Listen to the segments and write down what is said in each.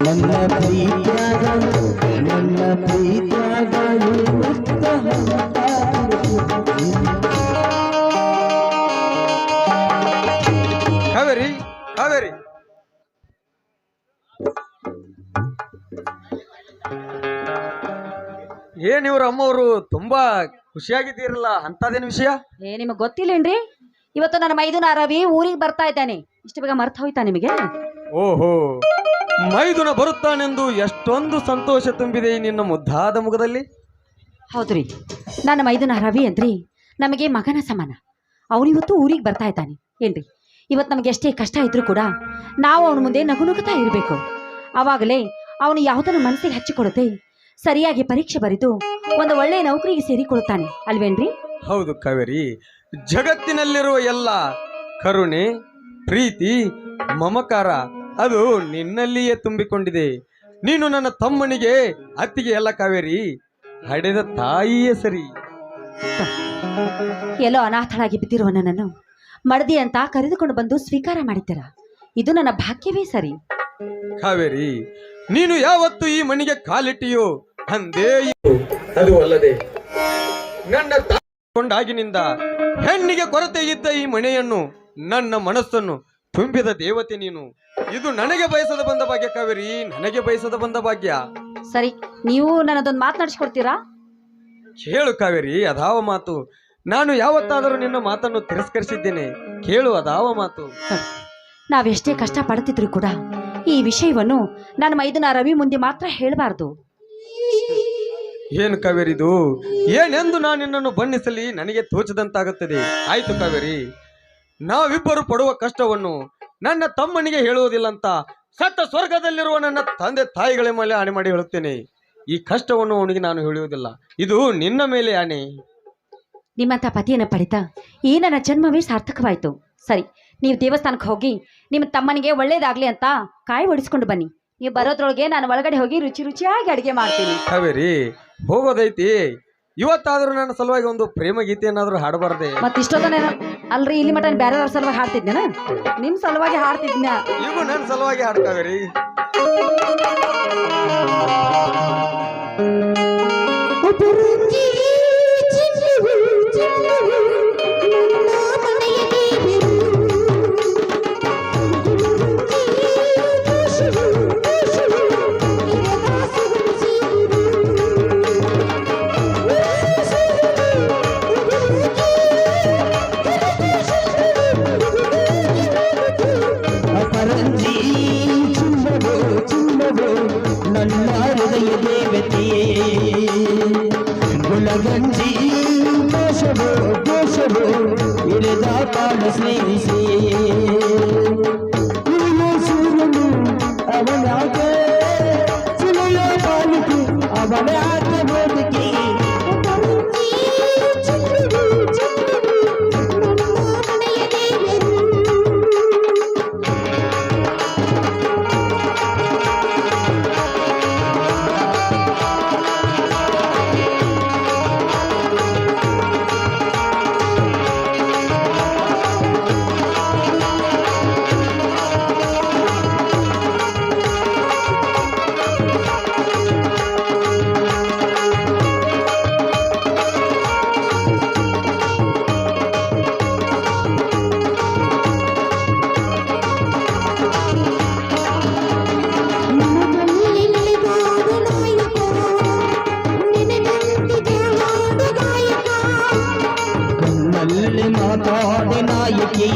ನನ್ನ ಪ್ರೀತ್ಯಾಗ ನನ್ನ ಪ್ರೀತ್ಯಾಗ ಇರುತ್ತ ಹಂತ ಕಾವೇರಿ ಕಾವೇರಿ ಏನ್ ಇವ್ರ ಅಮ್ಮವರು ತುಂಬಾ ಖುಷಿಯಾಗಿದ್ದೀರಲ್ಲ ಅಂತದೇನ್ ವಿಷಯ? ಏ ನಿಮಗೆ ಗೊತ್ತಿಲ್ಲೇನ್ರಿ? ಇವತ್ತು ನನ್ನ ಮೈದುನ ರವಿ ಊರಿಗೆ ಬರ್ತಾ ಇದ್ದಾನೆ. ಇಷ್ಟು ಬೇಗ ಮರ್ತ ಹೋಯ್ತಾ ನಿಮಗೆ? ಓಹೋ. ಮೈದುನ ಬರುತ್ತಾನೆಂದು ಎಷ್ಟೊಂದು ಸಂತೋಷ ತುಂಬಿದೆ ಈ ನಿನ್ನ ಮುದ್ದಾದ ಮುಖದಲ್ಲಿ. ಹೌದ್ರಿ. ನನ್ನ ಮೈದುನ ರವಿ ಅಂದ್ರಿ ನಮಗೆ ಮಗನ ಸಮಾನ. ಅವನಿವತ್ತು ಊರಿಗೆ ಬರ್ತಾ ಇದ್ದಾನೆ ಏನ್ರಿ? ಇವತ್ತು ನಮಗೆ ಎಷ್ಟೇ ಕಷ್ಟ ಇದ್ರು ಕೂಡ ನಾವು ಅವನ ಮುಂದೆ ನಗು ನಗುತ್ತಾ ಇರಬೇಕು. ಆವಾಗಲೇ ಅವನು ಯಾವುದನ್ನು ಮನಸ್ಸಿಗೆ ಹಚ್ಚಿಕೊಡುತ್ತೆ ಸರಿಯಾಗಿ ಪರೀಕ್ಷೆ ಬರೆದು ಒಂದು ಒಳ್ಳೆಯ ನೌಕರಿಗೆ ಸೇರಿಕೊಳ್ಳುತ್ತಾನೆ ಅಲ್ವೇನ್ರಿ? ಹೌದು ಕಾವೇರಿ. ಜಗತ್ತಿನಲ್ಲಿರುವ ಎಲ್ಲ ಕರುಣೆ ಪ್ರೀತಿ ಮಮಕಾರ ಅದು ನಿನ್ನಲ್ಲಿಯೇ ತುಂಬಿಕೊಂಡಿದೆ. ನೀನು ನನ್ನ ತಮ್ಮನಿಗೆ ಅತ್ತಿಗೆ ಎಲ್ಲ ಕಾವೇರಿ. ಹಡೆದ ತಾಯಿಯೇ ಸರಿ. ಎಲ್ಲೋ ಅನಾಥಳಾಗಿ ಬಿದ್ದಿರುವ ನನ್ನನ್ನು ಮಡದಿ ಅಂತ ಕರೆದುಕೊಂಡು ಬಂದು ಸ್ವೀಕಾರ ಮಾಡಿದ್ದೀರ? ಇದು ನನ್ನ ಭಾಗ್ಯವೇ ಸರಿ. ಕಾವೇರಿ ನೀನು ಯಾವತ್ತು ಈ ಮನೆಗೆ ಕಾಲಿಟ್ಟಿಯೋ ಅಂದೇ ಅದು ಅಲ್ಲದೆ ನನ್ನ ಕೊಂಡಾಗಿನಿಂದ ಹೆಣ್ಣಿಗೆ ಕೊರತೆ ಇದ್ದ ಈ ಮನೆಯನ್ನು ನನ್ನ ಮನಸ್ಸನ್ನು ತುಂಬಿದ ದೇವತೆ ನೀನು. ಇದು ನನಗೆ ಬಯಸದ ಬಂದ ಭಾಗ್ಯ ಕಾವೇರಿ ನನಗೆ ಬಯಸದ ಬಂದ ಭಾಗ್ಯ. ಸರಿ ನೀವು ನನ್ನದೊಂದು ಮಾತನಾಡಿಸ್ಕೊಡ್ತೀರಾ ಹೇಳು ಕಾವೇರಿ ಅದಾವ ಮಾತು. ನಾನು ಯಾವತ್ತಾದರೂ ನಿನ್ನ ಮಾತನ್ನು ತಿರಸ್ಕರಿಸಿದ್ದೇನೆ. ಕೇಳು ಅದಾವ ಮಾತು. ನಾವೆಷ್ಟೇ ಕಷ್ಟ ಪಡ್ತಿದ್ರು ಕೂಡ ಈ ವಿಷಯವನ್ನು ನನ್ನ ಮೈದನ ರವಿ ಮುಂದೆ ಮಾತ್ರ ಹೇಳಬಾರ್ದು. ಏನು ಕಾವೇರಿದು ಏನೆಂದು ನಾನು ನಿನ್ನನ್ನು ಬಣ್ಣಿಸಲಿ ನನಗೆ ತೋಚದಂತಾಗುತ್ತದೆ. ಆಯ್ತು ಕಾವೇರಿ ನಾವಿಬ್ಬರು ಪಡುವ ಕಷ್ಟವನ್ನು ನನ್ನ ತಮ್ಮನಿಗೆ ಹೇಳುವುದಿಲ್ಲ ಅಂತ ಸತ್ತ ಸ್ವರ್ಗದಲ್ಲಿರುವ ನನ್ನ ತಂದೆ ತಾಯಿಗಳ ಮೇಲೆ ಆಣೆ ಮಾಡಿ ಹೇಳುತ್ತೇನೆ. ಈ ಕಷ್ಟವನ್ನು ಅವನಿಗೆ ನಾನು ಹೇಳುವುದಿಲ್ಲ. ಇದು ನಿನ್ನ ಮೇಲೆ ಆಣೆ. ನಿಮ್ಮಂಥ ಪತಿಯನ್ನು ಪಡಿತಾ ಈ ನನ್ನ ಜನ್ಮವೇ ಸಾರ್ಥಕವಾಯಿತು. ಸರಿ ನೀವು ದೇವಸ್ಥಾನಕ್ಕೆ ಹೋಗಿ ನಿಮ್ಮ ತಮ್ಮನಿಗೆ ಒಳ್ಳೇದಾಗ್ಲಿ ಅಂತ ಕಾಯಿ ಒಡಿಸ್ಕೊಂಡು ಬನ್ನಿ. ನೀವು ಬರೋದ್ರೊಳಗೆ ನಾನು ಒಳಗಡೆ ಹೋಗಿ ರುಚಿ ರುಚಿಯಾಗಿ ಅಡುಗೆ ಮಾಡ್ತೀನಿ. ಕಾವೇರಿ ಹೋಗೋದೈತಿ. ಇವತ್ತಾದರೂ ನನ್ನ ಸಲುವಾಗಿ ಒಂದು ಪ್ರೇಮ ಗೀತೆಯನ್ನಾದರೂ ಹಾಡಬಾರ್ದೆ? ಮತ್ತೆ ಇಷ್ಟೊತ್ತನೇ ಅಲ್ರಿ ಇಲ್ಲಿ ಮಟ ಬೇರೆ ಸಲುವಾಗಿ ಹಾಡ್ತಿದ್ನೇನ? ನಿಮ್ ಸಲುವಾಗಿ ಹಾಡ್ತಿದ್ನ? ಇವು ನನ್ನ ಸಲುವಾಗಿ ಹಾಡು banci Kosovo, Kosovo Yine zaten esneyisi Yine sürümü avana ke Sile yapanı avana ke नायकी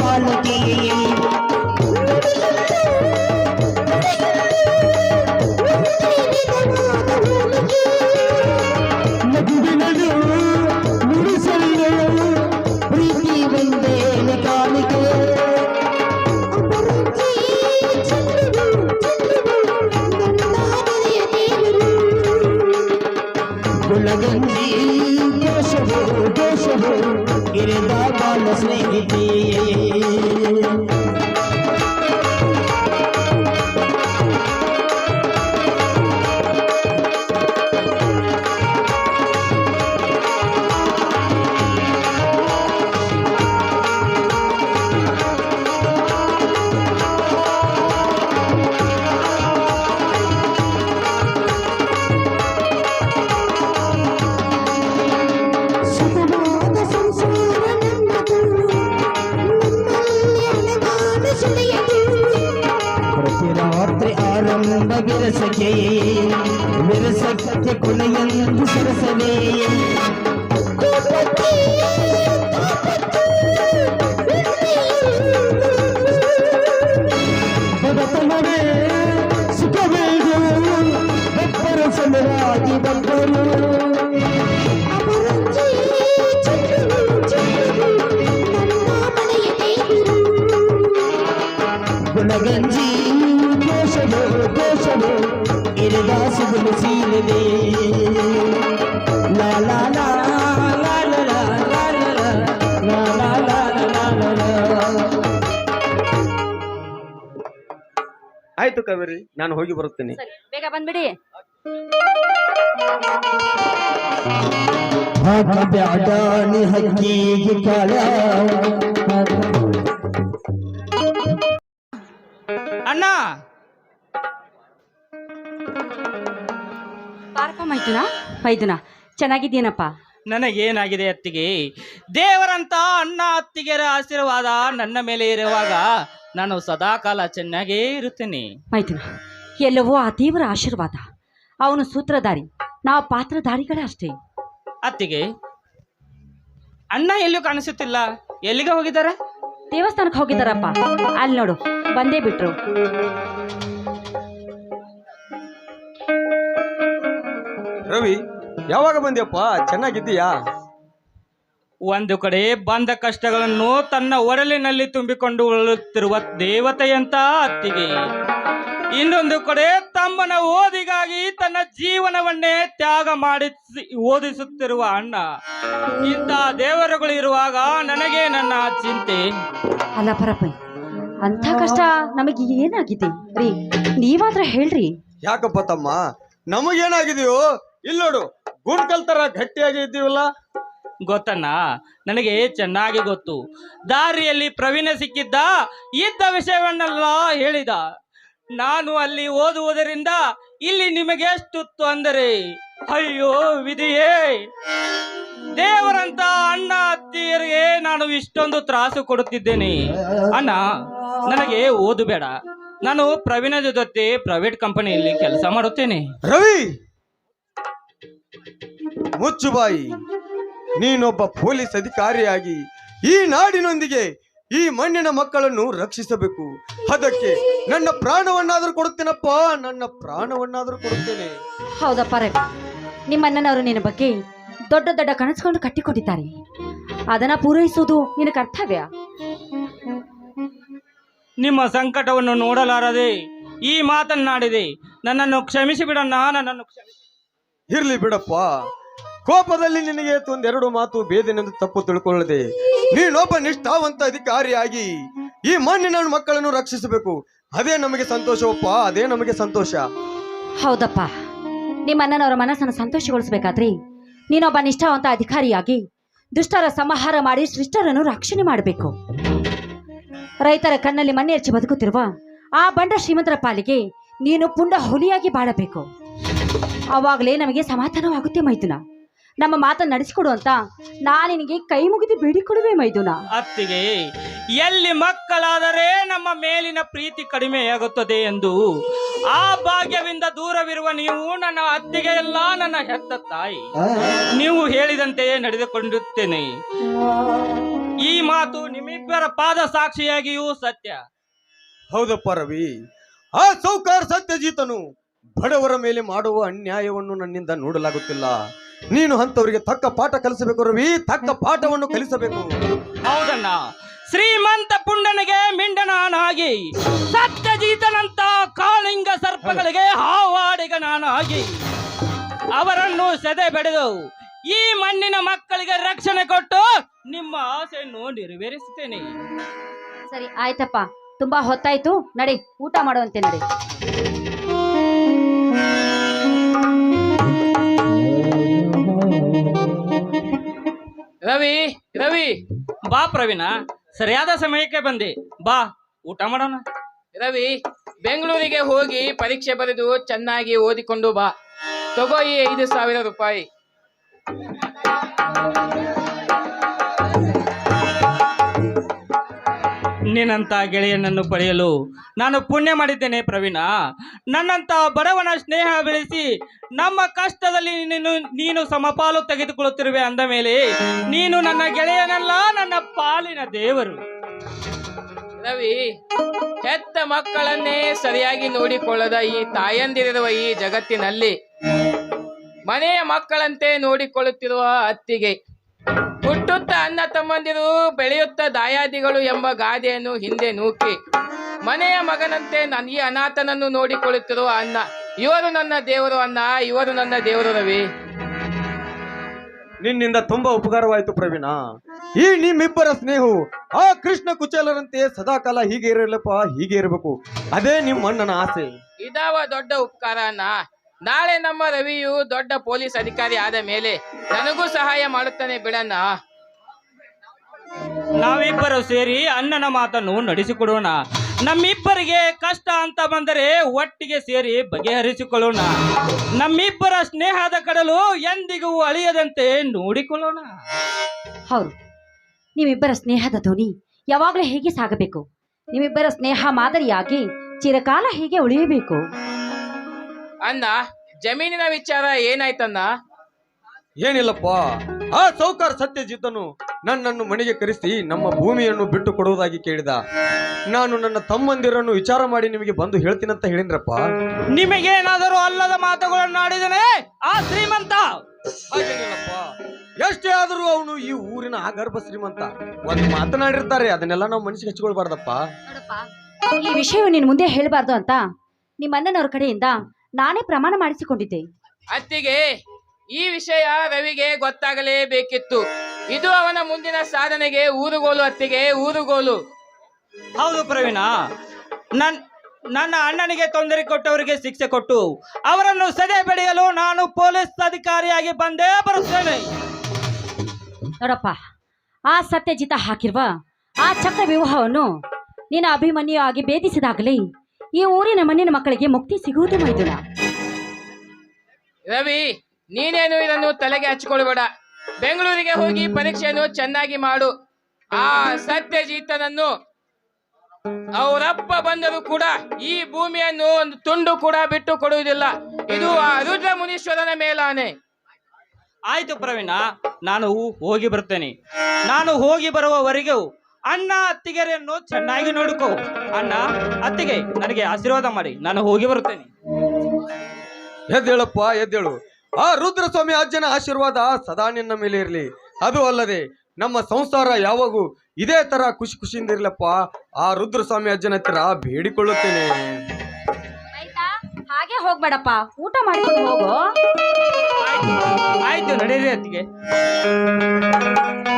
पालकी जोश हो जोश हो। गिरदा बाल स्नेहिती உலகில் சிறசவே ಕಾವೇರಿ ನಾನು ಹೋಗಿ ಬರುತ್ತೇನೆ. ಸರಿ ಬೇಗ ಬಂದ್ಬಿಡಿ. ಹಾಕಬ್ಯಾಡ ನೀ ಹಕ್ಕಿಗೆ ಕಾಳ ಅಣ್ಣ! ಪಾರಪ್ಪ ಮೈದುನ? ಮೈದುನ? ಚೆನ್ನಾಗಿದ್ದೀನಪ್ಪ. ನನಗೇನಾಗಿದೆ ಅತ್ತಿಗೆ? ದೇವರಂತ ಅಣ್ಣ ಅತ್ತಿಗೆರ ಆಶೀರ್ವಾದ ನನ್ನ ಮೇಲೆ ಇರುವಾಗ ನಾನು ಸದಾಕಾಲ ಚೆನ್ನಾಗೇ ಇರುತ್ತೇನೆ. ಮೈತ್ರಿ ಎಲ್ಲವೂ ಆ ದೇವರ ಆಶೀರ್ವಾದ. ಅವನು ಸೂತ್ರಧಾರಿ ನಾವು ಪಾತ್ರಧಾರಿಗಳೇ ಅಷ್ಟೇ. ಅತ್ತಿಗೆ ಅಣ್ಣ ಎಲ್ಲೂ ಕಾಣಿಸುತ್ತಿಲ್ಲ. ಎಲ್ಲಿಗೆ ಹೋಗಿದ್ದಾರೆ? ದೇವಸ್ಥಾನಕ್ಕೆ ಹೋಗಿದ್ದಾರಪ್ಪ. ಅಲ್ಲಿ ನೋಡು ಬಂದೇ ಬಿಟ್ರು. ರವಿ ಯಾವಾಗ ಬಂದ್ಯಪ್ಪ? ಚೆನ್ನಾಗಿದ್ದೀಯಾ? ಒಂದು ಕಡೆ ಬಂದ ಕಷ್ಟಗಳನ್ನು ತನ್ನ ಒಡಲಿನಲ್ಲಿ ತುಂಬಿಕೊಂಡು ಉಳುತ್ತಿರುವ ದೇವತೆಯಂತ ಅತ್ತಿಗೆ. ಇನ್ನೊಂದು ಕಡೆ ತಮ್ಮನ ಓದಿಗಾಗಿ ತನ್ನ ಜೀವನವನ್ನೇ ತ್ಯಾಗ ಮಾಡಿ ಓದಿಸುತ್ತಿರುವ ಅಣ್ಣ. ಇಂತ ದೇವರುಗಳು ಇರುವಾಗ ನನಗೆ ನನ್ನ ಚಿಂತೆ. ಅಲ್ಲ ಪರಪ್ಪ ಅಂತ ಕಷ್ಟ ನಮಗೆ ಏನಾಗಿದೆ? ರೀ ನೀವಾದ್ರ ಹೇಳ್ರಿ. ಯಾಕಪ್ಪ ತಮ್ಮ? ನಮಗೇನಾಗಿದೆಯೋ? ಇಲ್ಲೋಡು ಗುಂಡ್ಕಲ್ ತರ ಗಟ್ಟಿಯಾಗಿ ಇದ್ದೀವಲ್ಲ? ಗೊತ್ತಣ್ಣ ನನಗೆ ಚೆನ್ನಾಗಿ ಗೊತ್ತು. ದಾರಿಯಲ್ಲಿ ಪ್ರವೀಣ ಸಿಕ್ಕಿದ್ದ ಇದ್ದ ವಿಷಯವನ್ನೆಲ್ಲ ಹೇಳಿದ. ನಾನು ಅಲ್ಲಿ ಓದುವುದರಿಂದ ಇಲ್ಲಿ ನಿಮಗೆ ಎಷ್ಟು ತೊಂದರೆ ಅಯ್ಯೋ ವಿಧಿಯೇ! ದೇವರಂತ ಅಣ್ಣ ಅತ್ತಿಯರಿಗೆ ನಾನು ಇಷ್ಟೊಂದು ತ್ರಾಸು ಕೊಡುತ್ತಿದ್ದೇನೆ. ಅಣ್ಣ ನನಗೆ ಓದು ಬೇಡ. ನಾನು ಪ್ರವೀಣ ಜೊತೆ ಪ್ರೈವೇಟ್ ಕಂಪನಿಯಲ್ಲಿ ಕೆಲಸ ಮಾಡುತ್ತೇನೆ. ರವಿ! ಮುಚ್ಚು ಬಾಯಿ ನೀನೊಬ್ಬ ಪೊಲೀಸ್ ಅಧಿಕಾರಿಯಾಗಿ ಈ ನಾಡಿನೊಂದಿಗೆ ಈ ಮಣ್ಣಿನ ಮಕ್ಕಳನ್ನು ರಕ್ಷಿಸಬೇಕು. ಅದಕ್ಕೆ ನನ್ನ ಪ್ರಾಣವನ್ನಾದರೂ ಕೊಡುತ್ತೇನಪ್ಪ ನನ್ನ ಪ್ರಾಣವನ್ನಾದರೂ ಕೊಡುತ್ತೇನೆ. ಹೌದಪ್ಪ ರವಿ ನಿಮ್ಮ ಅಣ್ಣನವರು ನಿನ್ನ ಬಗ್ಗೆ ದೊಡ್ಡ ದೊಡ್ಡ ಕನಸುಗಳನ್ನು ಕಟ್ಟಿಕೊಂಡಿದ್ದಾರೆ ಅದನ್ನ ಪೂರೈಸುವುದು ನಿನ್ನ ಕರ್ತವ್ಯ. ನಿಮ್ಮ ಸಂಕಟವನ್ನು ನೋಡಲಾರದೆ ಈ ಮಾತನ್ನಾಡಿದೆ. ನನ್ನನ್ನು ಕ್ಷಮಿಸಿ ಬಿಡಣ್ಣ ನನ್ನನ್ನು ಕ್ಷಮಿಸಿ ಇರ್ಲಿ ಬಿಡಪ್ಪ. ಕೋಪದಲ್ಲಿ ನಿನಗೆ ಒಂದೆರಡು ಮಾತು ಬೇದನೆಂದು ತಪ್ಪು ತಿಳ್ಕೊಳ್ಳದೆ. ನೀನೊಬ್ಬ ನಿಷ್ಠಾವಂತ ಅಧಿಕಾರಿಯಾಗಿ ಈ ಮಣ್ಣಿನ ಮಕ್ಕಳನ್ನು ರಕ್ಷಿಸಬೇಕು. ಅದೇ ನಮಗೆ ಸಂತೋಷವಪ್ಪ ಅದೇ ನಮಗೆ ಸಂತೋಷ. ಹೌದಪ್ಪ. ನಿಮ್ಮ ಅಣ್ಣನವರ ಮನಸ್ಸನ್ನು ಸಂತೋಷಗೊಳಿಸಬೇಕಾದ್ರೆ? ನೀನೊಬ್ಬ ನಿಷ್ಠಾವಂತ ಅಧಿಕಾರಿಯಾಗಿ ದುಷ್ಟರ ಸಂಹಾರ ಮಾಡಿ ಶಿಷ್ಟರನ್ನು ರಕ್ಷಣೆ ಮಾಡಬೇಕು. ರೈತರ ಕಣ್ಣಲ್ಲಿ ಮಣ್ಣೆರ್ಚಿ ಬದುಕುತ್ತಿರುವ ಆ ಬಂಡ ಶ್ರೀಮಂತರ ಪಾಲಿಗೆ ನೀನು ಪುಂಡ ಹುಲಿಯಾಗಿ ಬಾಳಬೇಕು. ಅವಾಗಲೇ ನಮಗೆ ಸಮಾಧಾನವಾಗುತ್ತೆ ಮೈದುನ. ನಮ್ಮ ಮಾತನ್ನು ನಡೆಸಿಕೊಡು ಅಂತ ನಾನು ನಿನಗೆ ಕೈ ಮುಗಿದು ಬೇಡಿಕೊಡುವೆ ಮೈದುನ. ಅತ್ತಿಗೆ ಎಲ್ಲಿ ಮಕ್ಕಳಾದರೆ ನಮ್ಮ ಮೇಲಿನ ಪ್ರೀತಿ ಕಡಿಮೆಯಾಗುತ್ತದೆ ಎಂದು. ಆ ಭಾಗ್ಯವಿಂದ ದೂರವಿರುವ ನೀವು ನನ್ನ ಅತ್ತಿಗೆ ಎಲ್ಲ ನನ್ನ ಹೆತ್ತ ತಾಯಿ. ನೀವು ಹೇಳಿದಂತೆಯೇ ನಡೆದುಕೊಂಡಿರುತ್ತೇನೆ ಈ ಮಾತು ನಿಮ್ಮಿಬ್ಬರ ಪಾದ ಸಾಕ್ಷಿಯಾಗಿಯೂ ಸತ್ಯ. ಹೌದಪ್ಪ ರವಿ ಆ ಸೌಕಾರ ಸತ್ಯಜೀತನು ಬಡವರ ಮೇಲೆ ಮಾಡುವ ಅನ್ಯಾಯವನ್ನು ನನ್ನಿಂದ ನೋಡಲಾಗುತ್ತಿಲ್ಲ. ನೀನು ಅಂತವರಿಗೆ ತಕ್ಕ ಪಾಠ ಕಲಿಸಬೇಕು ರವಿ ತಕ್ಕ ಪಾಠವನ್ನು ಕಲಿಸಬೇಕು. ಹೌದಣ್ಣ. ಶ್ರೀಮಂತ ಪುಂಡನಿಗೆ ಮಿಂಡನಾನಾಗಿ ಸತ್ಯಜೀತನಂತ ಕಾಳಿಂಗ ಸರ್ಪಗಳಿಗೆ ಹಾವಾಡಿಗನಾನಾಗಿ ಅವರನ್ನು ಸೆದೆ ಬೆಳೆದು ಈ ಮಣ್ಣಿನ ಮಕ್ಕಳಿಗೆ ರಕ್ಷಣೆ ಕೊಟ್ಟು ನಿಮ್ಮ ಆಸೆಯನ್ನು ನೆರವೇರಿಸುತ್ತೇನೆ. ಸರಿ ಆಯ್ತಪ್ಪ. ತುಂಬಾ ಹೊತ್ತಾಯ್ತು. ನಡಿ ಊಟ ಮಾಡುವಂತೆ ನಡಿ. ರವಿ ರವಿ. ಬಾ ಪ್ರವೀಣ ಸರಿಯಾದ ಸಮಯಕ್ಕೆ ಬಂದಿ. ಬಾ ಊಟ ಮಾಡೋಣ. ರವಿ ಬೆಂಗಳೂರಿಗೆ ಹೋಗಿ ಪರೀಕ್ಷೆ ಬರೆದು ಚೆನ್ನಾಗಿ ಓದಿಕೊಂಡು ಬಾ. ತಗೋ ಈ ಐದು ಸಾವಿರ ರೂಪಾಯಿ. ನಿನ್ನಂತ ಗೆಳೆಯನನ್ನು ಪಡೆಯಲು ನಾನು ಪುಣ್ಯ ಮಾಡಿದ್ದೇನೆ ಪ್ರವೀಣ. ನನ್ನಂತ ಬಡವನ ಸ್ನೇಹ ಬೆಳೆಸಿ ನಮ್ಮ ಕಷ್ಟದಲ್ಲಿ ನೀನು ನೀನು ಸಮಪಾಲು ತೆಗೆದುಕೊಳ್ಳುತ್ತಿರುವೆ ಅಂದ ಮೇಲೆ ನೀನು ನನ್ನ ಗೆಳೆಯನಲ್ಲ, ನನ್ನ ಪಾಲಿನ ದೇವರು. ರವಿ, ಹೆತ್ತ ಮಕ್ಕಳನ್ನೇ ಸರಿಯಾಗಿ ನೋಡಿಕೊಳ್ಳದ ಈ ತಾಯಂದಿರಿರುವ ಈ ಜಗತ್ತಿನಲ್ಲಿ ಮನೆಯ ಮಕ್ಕಳಂತೆ ನೋಡಿಕೊಳ್ಳುತ್ತಿರುವ ಅತ್ತಿಗೆ ಹುಟ್ಟುತ್ತ ಅನ್ನ ತಮ್ಮಂದಿರು ಬೆಳೆಯುತ್ತ ದಾಯಾದಿಗಳು ಎಂಬ ಗಾದೆಯನ್ನು ಹಿಂದೆ ನೂಕಿ. ಮನೆಯ ಮಗನಂತೆ ನನ್ನ ಈ ಅನಾಥನನ್ನು ನೋಡಿಕೊಳ್ಳುತ್ತಿರುವ ಅಣ್ಣ ಇವರು ನನ್ನ ದೇವರು ಅಣ್ಣ ಇವರು ನನ್ನ ದೇವರು ರವಿ. ನಿನ್ನಿಂದ ತುಂಬಾ ಉಪಕಾರವಾಯಿತು ಪ್ರವೀಣ. ಈ ನಿಮ್ಮಿಬ್ಬರ ಸ್ನೇಹವು ಆ ಕೃಷ್ಣ ಕುಚೇಲರಂತೆ ಸದಾಕಾಲ ಹೀಗೆ ಇರಲಪ್ಪ ಹೀಗೆ ಇರಬೇಕು. ಅದೇ ನಿಮ್ಮ ಅಣ್ಣನ ಆಸೆ. ಇದಾವ ದೊಡ್ಡ ಉಪಕಾರ ಅಣ್ಣ ನಾಳೆ ನಮ್ಮ ರವಿಯು ದೊಡ್ಡ ಪೊಲೀಸ್ ಅಧಿಕಾರಿ ಆದ ಮೇಲೆ ನನಗೂ ಸಹಾಯ ಮಾಡುತ್ತಾನೆ ಬಿಡಣ್ಣ. ನಾವಿಬ್ಬರು ಸೇರಿ ಅಣ್ಣನ ಮಾತನ್ನು ನಡೆಸಿಕೊಡೋಣ. ನಮ್ಮಿಬ್ಬರಿಗೆ ಕಷ್ಟ ಅಂತ ಬಂದರೆ ಒಟ್ಟಿಗೆ ಸೇರಿ ಬಗೆಹರಿಸಿಕೊಳ್ಳೋಣ. ನಮ್ಮಿಬ್ಬರ ಸ್ನೇಹದ ಕಡಲು ಎಂದಿಗೂ ಅಳಿಯದಂತೆ ನೋಡಿಕೊಳ್ಳೋಣ. ಹೌದು. ನಿಮ್ಮಿಬ್ಬರ ಸ್ನೇಹದ ಧ್ವನಿ ಯಾವಾಗಲೂ ಹೇಗೆ ಸಾಗಬೇಕು? ನಿಮ್ಮಿಬ್ಬರ ಸ್ನೇಹ ಮಾದರಿಯಾಗಿ ಚಿರಕಾಲ ಹೀಗೆ ಉಳಿಯಬೇಕು? ಅಣ್ಣ ಜಮೀನಿನ ವಿಚಾರ ಏನಾಯ್ತಣ್ಣ ಏನಿಲ್ಲಪ್ಪ ಆ ಸೌಕಾರ ಸತ್ಯಜಿತ್ತನು ನನ್ನನ್ನು ಮನೆಗೆ ಕರೆಸಿ ನಮ್ಮ ಭೂಮಿಯನ್ನು ಬಿಟ್ಟು ಕೊಡುವುದಾಗಿ ಕೇಳಿದ. ನಾನು ನನ್ನ ತಮ್ಮಂದಿರನ್ನು ವಿಚಾರ ಮಾಡಿ ನಿಮಗೆ ಬಂದು ಹೇಳ್ತೀನಂತ ಹೇಳಿನ್ರಪ್ಪ ನಿಮಗೇನಾದರೂ ಅಲ್ಲದ ಮಾತುಗಳನ್ನು ಆಡಿದನೆ ಆ ಶ್ರೀಮಂತ? ಹಾಗೇನಿಲ್ಲಪ್ಪ ಎಷ್ಟೇ ಆದರೂ ಅವನು ಈ ಊರಿನ ಆಗರ್ಭ ಶ್ರೀಮಂತ. ಒಂದು ಮಾತನಾಡಿರ್ತಾರೆ ಅದನ್ನೆಲ್ಲ ನಾವು ಮನಸ್ಸಿಗೆ ಹಚ್ಕೊಳ್ಬಾರ್ದಪ್ಪ. ಈ ವಿಷಯವು ನೀನು ಮುಂದೆ ಹೇಳಬಾರ್ದು ಅಂತ ನಿಮ್ಮ ಅಣ್ಣನವ್ರ ಕಡೆಯಿಂದ ನಾನೇ ಪ್ರಮಾಣ ಮಾಡಿಸಿಕೊಂಡಿದ್ದೆ. ಅತ್ತಿಗೆ ಈ ವಿಷಯ ರವಿಗೆ ಗೊತ್ತಾಗಲೇಬೇಕಿತ್ತು. ಇದು ಅವನ ಮುಂದಿನ ಸಾಧನೆಗೆ ಊರುಗೋಲು ಅತ್ತಿಗೆ ಊರುಗೋಲು. ಹೌದು ಪ್ರವೀಣ. ನನ್ ನನ್ನ ಅಣ್ಣನಿಗೆ ತೊಂದರೆ ಕೊಟ್ಟವರಿಗೆ ಶಿಕ್ಷೆ ಕೊಟ್ಟು ಅವರನ್ನು ಸದೆ ಬೆಳೆಯಲು ನಾನು ಪೊಲೀಸ್ ಅಧಿಕಾರಿಯಾಗಿ ಬಂದೇ ಬರುತ್ತೇನೆ. ನೋಡಪ್ಪ ಆ ಸತ್ಯಜಿತ ಹಾಕಿರುವ ಆ ಚಕ್ರ ವಿವಾಹವನ್ನು ನೀನು ಅಭಿಮನ್ಯು ಆಗಿ ಭೇದಿಸಿದಾಗಲೇ ಈ ಊರಿನ ಮಣ್ಣಿನ ಮಕ್ಕಳಿಗೆ ಮುಕ್ತಿ ಸಿಗುವುದು ಮೈದುನ. ರವಿ ನೀನೇನು ಇದನ್ನು ತಲೆಗೆ ಹಚ್ಕೊಳ್ಬೇಡ ಬೆಂಗಳೂರಿಗೆ ಹೋಗಿ ಪರೀಕ್ಷೆಯನ್ನು ಚೆನ್ನಾಗಿ ಮಾಡು. ಆ ಸತ್ಯಜೀತನನ್ನು ಅವರಪ್ಪ ಬಂದರೂ ಕೂಡ ಈ ಭೂಮಿಯನ್ನು ಒಂದು ತುಂಡು ಕೂಡ ಬಿಟ್ಟು ಕೊಡುವುದಿಲ್ಲ. ಇದು ಆ ರುದ್ರ ಮುನೀಶ್ವರನ ಮೇಲಾನೆ. ಆಯ್ತು ಪ್ರವೀಣ ನಾನು ಹೋಗಿ ಬರ್ತೇನೆ. ನಾನು ಹೋಗಿ ಬರುವವರೆಗೂ ಅಣ್ಣ ಅತ್ತಿಗೆರೆಯನ್ನು ಚೆನ್ನಾಗಿ ನೋಡಿಕೋ. ಅಣ್ಣ ಅತ್ತಿಗೆ ನನಗೆ ಆಶೀರ್ವಾದ ಮಾಡಿ. ನಾನು ಹೋಗಿ ಬರುತ್ತೇನೆ. ಎದ್ದೇಳಪ್ಪ ಎದ್ದೇಳು. ಆ ರುದ್ರಸ್ವಾಮಿ ಅಜ್ಜನ ಆಶೀರ್ವಾದ ಸದಾ ನಿನ್ನ ಮೇಲೆ ಇರಲಿ. ಅದು ಅಲ್ಲದೆ ನಮ್ಮ ಸಂಸಾರ ಯಾವಾಗೂ ಇದೇ ತರ ಖುಷಿ ಖುಷಿಯಿಂದ ಇರ್ಲಪ್ಪ. ಆ ರುದ್ರಸ್ವಾಮಿ ಅಜ್ಜನ ಹತ್ತಿರ ಬೇಡಿಕೊಳ್ಳುತ್ತೇನೆ. ಹಾಗೆ ಹೋಗ್ಬೇಡಪ್ಪ. ಊಟ ಮಾಡ್ಕೊಂಡು ಹೋಗು. ಆಯ್ತು. ಆಯ್ತು ನಡೀರಿ ಅತ್ತಿಗೆ.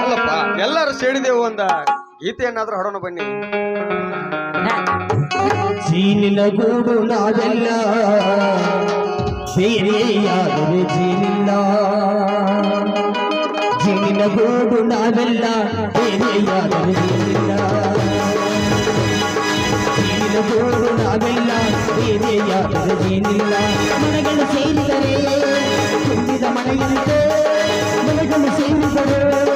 ಅಲ್ಲಪ್ಪ ಎಲ್ಲರೂ ಸೇಡಿದೆವು ಅಂದ. ಗೀತೆಯನ್ನಾದ್ರೂ ಹಾಡೋಣ ಬನ್ನಿ. ಜೀನಿನ ಗೂಡು ನಾವೆಲ್ಲ ಬೇರೆಯಾದರೆ ಜೀನಿಲ್ಲ. ಜೀನಿನ ಗೂಡು ನಾವೆಲ್ಲ ಬೇರೆಯಾದರೆ ಜೀನಿಲ್ಲ. ಜೀನಿನ ಗೂಡು ನಾವೆಲ್ಲ ಬೇರೆಯಾದರೆ ಜೀನಿಲ್ಲ. ಮನೆಗಳು ಸೇರಿದರೆ ತುಂಬಿದ ಮನೆಯಂತೆ ಮನೆಗಳು ಸೇರಿದರೆ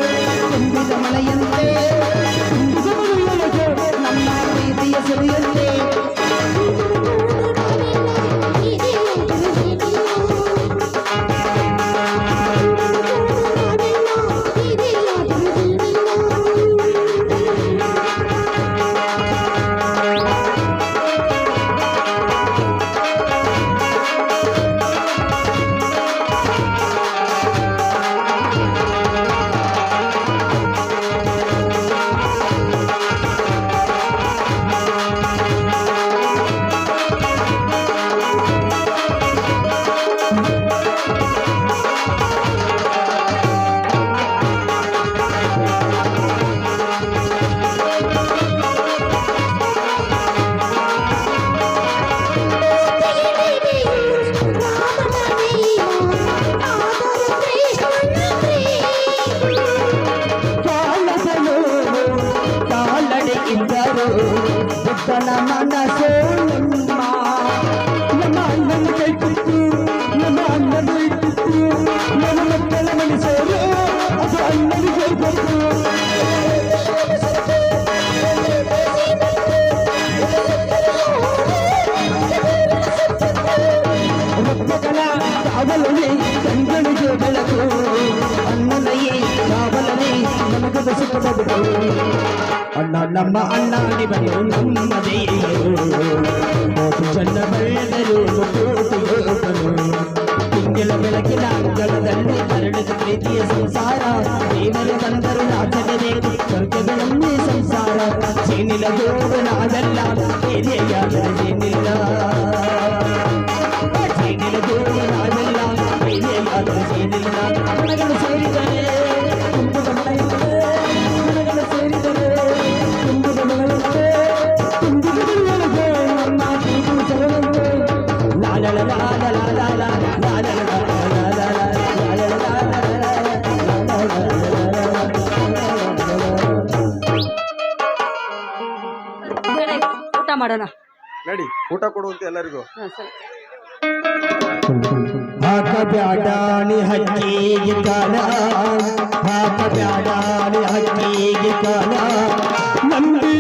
బతుకు అన్నమ్మ అన్నాని బతుకున్నదయ్యో కోటి జన్న బయలు కోటి పింగల వెలకిన అంಗಳದಲ್ಲಿ ಕರಳಿದ ಪ್ರೀತಿಯ ಸಂಸಾರ ದೇವರು ಬಂದರು ರಾಜಗಬೇಕು ಸ್ವರ್ಗಗಳನ್ನೇ ಸಂಸಾರ ಚೀನಿಲ ಜೋಡನಾದಲ್ಲ ಹಿರಿಯ ಜೇನಿಲ್ಲ ಊಟ ಕೊಡುವಂತೆ ಎಲ್ಲರಿಗೂ. ಹಾಕ ಬ್ಯಾಡಾಣಿ ಹಕ್ಕಿಗೆ ಕಾಲ. ಹಾಕ ಬ್ಯಾಡಾಣಿ ಹಕ್ಕಿಗೆ ಕಾಲ. ನಂದಿ